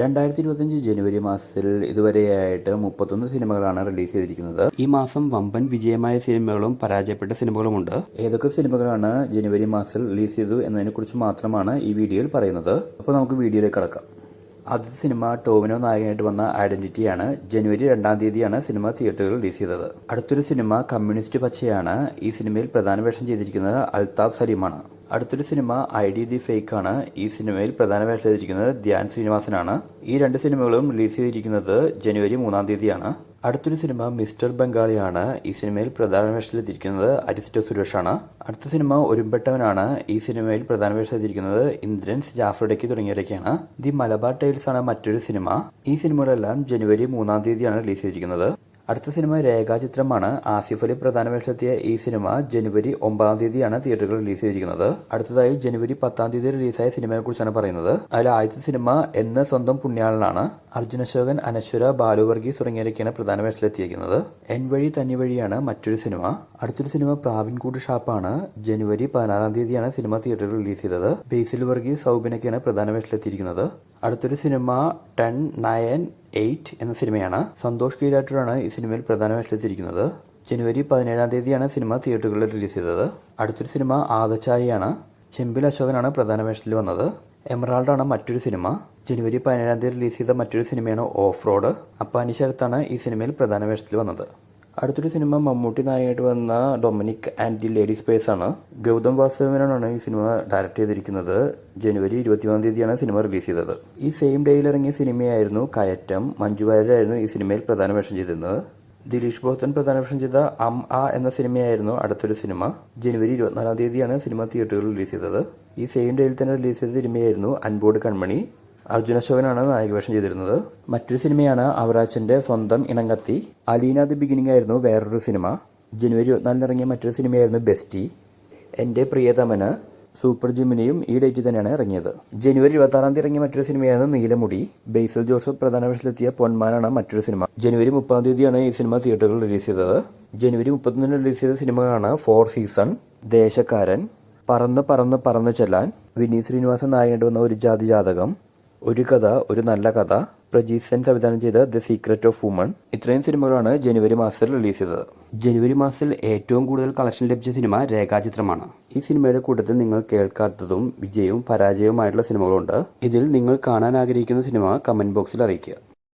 രണ്ടായിരത്തി ഇരുപത്തഞ്ച് ജനുവരി മാസത്തിൽ ഇതുവരെയായിട്ട് മുപ്പത്തൊന്ന് സിനിമകളാണ് റിലീസ് ചെയ്തിരിക്കുന്നത്. ഈ മാസം വമ്പൻ വിജയമായ സിനിമകളും പരാജയപ്പെട്ട സിനിമകളുമുണ്ട്. ഏതൊക്കെ സിനിമകളാണ് ജനുവരി മാസത്തിൽ റിലീസ് ചെയ്തു എന്നതിനെക്കുറിച്ച് മാത്രമാണ് ഈ വീഡിയോയിൽ പറയുന്നത്. അപ്പോൾ നമുക്ക് വീഡിയോയിലേക്ക് കടക്കാം. ആദ്യത്തെ സിനിമ ടോവിനോ നായകനായിട്ട് വന്ന ഐഡന്റിറ്റിയാണ്. ജനുവരി രണ്ടാം തീയതിയാണ് സിനിമ തിയേറ്ററുകളിൽ റിലീസ് ചെയ്തത്. അടുത്തൊരു സിനിമ കമ്മ്യൂണിസ്റ്റ് പച്ചയാണ്. ഈ സിനിമയിൽ പ്രധാന വേഷം ചെയ്തിരിക്കുന്നത് അൽതാഫ് സലീമാണ്. അടുത്തൊരു cinema I D the fake ആണ്. ഈ സിനിമയിൽ പ്രധാന വേഷം ചെയ്തിരിക്കുന്നത് ധ്യാൻ ശ്രീനിവാസനാണ്. ഈ രണ്ട് സിനിമകളും റിലീസ് ചെയ്തിരിക്കുന്നത് ജനുവരി മൂന്നാം തീയതിയാണ്. അടുത്തൊരു സിനിമ മിസ്റ്റർ ബംഗാളിയാണ്. ഈ സിനിമയിൽ പ്രധാന വേഷത്തിലെത്തിയിരിക്കുന്നത് അരിസ്റ്റോ സുരേഷാണ്. അടുത്ത സിനിമ ഒരുമ്പെട്ടവനാണ്. ഈ സിനിമയിൽ പ്രധാന വേഷത്തിലെത്തിയിരിക്കുന്നത് ഇന്ദ്രൻസ് ജാഫ്രഡയ്ക്ക് തുടങ്ങിയവരൊക്കെയാണ്. ദി മലബാർ ടൈൽസ് ആണ് മറ്റൊരു സിനിമ. ഈ സിനിമകളെല്ലാം ജനുവരി മൂന്നാം തീയതിയാണ് റിലീസ് ചെയ്തിരിക്കുന്നത്. അടുത്ത സിനിമ രേഖാചിത്രമാണ്. ആസിഫ് അലി പ്രധാന വേഷത്തിയ ഈ സിനിമ ജനുവരി ഒമ്പതാം തീയതിയാണ് തിയേറ്ററുകൾ റിലീസ് ചെയ്തിരിക്കുന്നത്. അടുത്തതായി ജനുവരി പത്താം തീയതി റിലീസായ സിനിമയെ കുറിച്ചാണ് പറയുന്നത്. അതിൽ ആദ്യത്തെ സിനിമ എന്ന് സ്വന്തം പുണ്യാളനാണ്. അർജുന അശോകൻ അനശ്വര ബാലു വർഗീസ് തുടങ്ങിയവരൊക്കെയാണ് പ്രധാന വേഷത്തിലെത്തിയിരിക്കുന്നത്. എൻ വഴി തന്നി വഴിയാണ് മറ്റൊരു സിനിമ. അടുത്തൊരു സിനിമ പ്രാവിൻകൂട് ഷാപ്പാണ്. ജനുവരി പതിനാറാം തീയതിയാണ് സിനിമ തിയേറ്ററിൽ റിലീസ് ചെയ്തത്. ബേസിൽ വർഗീസ് സൗബിനൊക്കെയാണ് പ്രധാന വേഷത്തിലെത്തിയിരിക്കുന്നത്. അടുത്തൊരു സിനിമ ടെൻ നയൻ എയ്റ്റ് എന്ന സിനിമയാണ്. സന്തോഷ് കീരാട്ടൂരാണ് ഈ സിനിമയിൽ പ്രധാന വേഷത്തിരിക്കുന്നത് ജനുവരി പതിനേഴാം തീയതിയാണ് സിനിമ തിയേറ്ററുകളിൽ റിലീസ് ചെയ്തത്. അടുത്തൊരു സിനിമ ആദച്ചായിയാണ്. ചെമ്പിൽ അശോകനാണ് പ്രധാന വേഷത്തിൽ വന്നത്. എമറാൾഡാണ് മറ്റൊരു സിനിമ. ജനുവരി പതിനേഴാം തീയതി റിലീസ് ചെയ്ത മറ്റൊരു സിനിമയാണ് ഓഫ് റോഡ്. അപ്പാനി ശരത്താണ് ഈ സിനിമയിൽ പ്രധാന വേഷത്തിൽ വന്നത്. അടുത്തൊരു സിനിമ മമ്മൂട്ടി നായകനായിട്ട് വന്ന Dominic and the lady space ആണ്. ഗൗതം വാസുദേവനാണ് ഈ സിനിമ ഡയറക്റ്റ് ചെയ്തിരിക്കുന്നത്. ജനുവരി ഇരുപത്തിമൂന്നാം തീയതിയാണ് സിനിമ റിലീസ് ചെയ്തത്. ഈ സെയിം ഡേയിൽ ഇറങ്ങിയ സിനിമയായിരുന്നു കയറ്റം. മഞ്ജു വാര്യരായിരുന്നു ഈ സിനിമയിൽ പ്രധാന വേഷം ചെയ്തിരുന്നത്. ദിലീഷ് ബോത്തൻ പ്രധാന വേഷം ചെയ്ത അം ആ എന്ന സിനിമയായിരുന്നു അടുത്തൊരു സിനിമ. ജനുവരി ഇരുപത്തിനാലാം തീയതിയാണ് സിനിമ തിയേറ്ററുകളിൽ റിലീസ് ചെയ്തത്. ഈ സെയിം ഡേയിൽ തന്നെ റിലീസ് ചെയ്ത സിനിമയായിരുന്നു അൻപോട് കൺമണി. അർജുന അശോകനാണ് നായകവേഷം ചെയ്തിരുന്നത്. മറ്റൊരു സിനിമയാണ് അവറാച്ചന്റെ സ്വന്തം ഇണങ്കത്തി. അലീന ദി ബിഗിനിങ് ആയിരുന്നു വേറൊരു സിനിമ. ജനുവരി ഇരുപത്തിനാലിന് ഇറങ്ങിയ മറ്റൊരു സിനിമയായിരുന്നു ബെസ്റ്റി. എന്റെ പ്രിയതമന് സൂപ്പർ ജിമിനിയും ഈ ഡേറ്റിൽ തന്നെയാണ് ഇറങ്ങിയത്. ജനുവരി ഇരുപത്തി ആറാം തീയതി ഇറങ്ങിയ മറ്റൊരു സിനിമയാണ് നീലമുടി. ബേസൽ ജോസഫ് പ്രധാന വേഷത്തിലെത്തിയ പൊന്മാനാണ് മറ്റൊരു സിനിമ. ജനുവരി മുപ്പതാം തീയതിയാണ് ഈ സിനിമ തിയേറ്ററുകളിൽ റിലീസ് ചെയ്തത്. ജനുവരി മുപ്പത്തൊന്നിന് റിലീസ് ചെയ്ത സിനിമകളാണ് ഫോർ സീസൺ ദേശക്കാരൻ പറന്ന് പറന്ന് പറന്ന് ചെല്ലാൻ വിനീത് ശ്രീനിവാസൻ നായകനായിട്ട് വന്ന ഒരു ജാതി ജാതകം ഒരു കഥ ഒരു നല്ല കഥ. പ്രജീത് സെൻ സംവിധാനം ചെയ്ത ദ സീക്രറ്റ് ഓഫ് വുമൺ. ഇത്രയും സിനിമകളാണ് ജനുവരി മാസത്തിൽ റിലീസ് ചെയ്തത്. ജനുവരി മാസത്തിൽ ഏറ്റവും കൂടുതൽ കളക്ഷൻ ലഭിച്ച സിനിമ രേഖാചിത്രമാണ്. ഈ സിനിമയുടെ കൂട്ടത്തിൽ നിങ്ങൾ കേൾക്കാത്തതും വിജയവും പരാജയവുമായിട്ടുള്ള സിനിമകളുണ്ട്. ഇതിൽ നിങ്ങൾ കാണാൻ ആഗ്രഹിക്കുന്ന സിനിമ കമന്റ് ബോക്സിൽ അറിയിക്കുക.